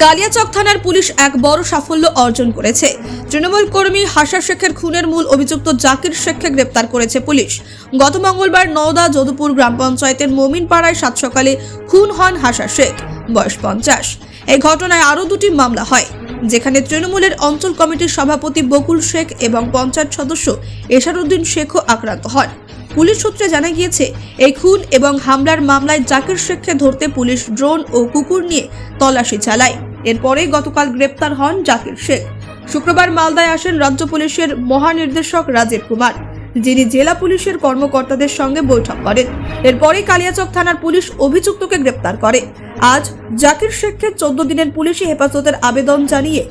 কালিয়াচক থানার পুলিশ এক বড় সাফল্য অর্জন করেছে। তৃণমূল কর্মী হাসা শেখের খুনের মূল অভিযুক্ত জাকির শেখকে গ্রেপ্তার করেছে পুলিশ। গত মঙ্গলবার নওদা যদুপুর গ্রাম পঞ্চায়েতের মমিনপাড়ায় সাত সকালে খুন হন হাসা শেখ, বয়স পঞ্চাশ। এই ঘটনায় আরও দুটি মামলা হয়। যেখানে তৃণমূলের অঞ্চল কমিটির সভাপতি বকুল শেখ এবং পঞ্চায়েত সদস্য এশারুদ্দিন শেখও আক্রান্ত হন। পুলিশ সূত্রে জানা গিয়েছে, এই খুন এবং হামলার মামলায় জাকির শেখকে ধরতে পুলিশ ড্রোন ও কুকুর নিয়ে তল্লাশি চালায়। এরপরেই গতকাল গ্রেপ্তার হন জাকির শেখ। শুক্রবার মালদায় আসেন রাজ্য পুলিশের মহানির্দেশক রাজীব কুমার। যিনি জেলা পুলিশের কর্মকর্তাদের সঙ্গে বৈঠক করেন। এরপরে কালিয়াচক থানার পুলিশ অভিযুক্তকে গ্রেপ্তার করে। আজ জাকির শেখকে চোদ্দ দিনের পুলিশি হেফাজতের আবেদন জানিয়ে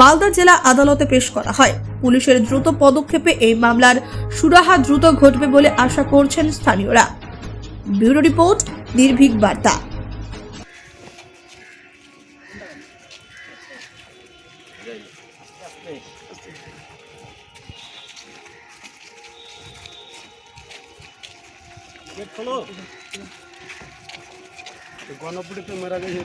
মালদা জেলা আদালতে পেশ করা হয়। পুলিশের দ্রুত পদক্ষেপে এই মামলার সুরাহা দ্রুত ঘটবে বলে আশা করছেন স্থানীয়রা। ব্যুরো রিপোর্ট, নির্ভীক বার্তা। ગેટ ખોલો ગોનો મારા જઈએ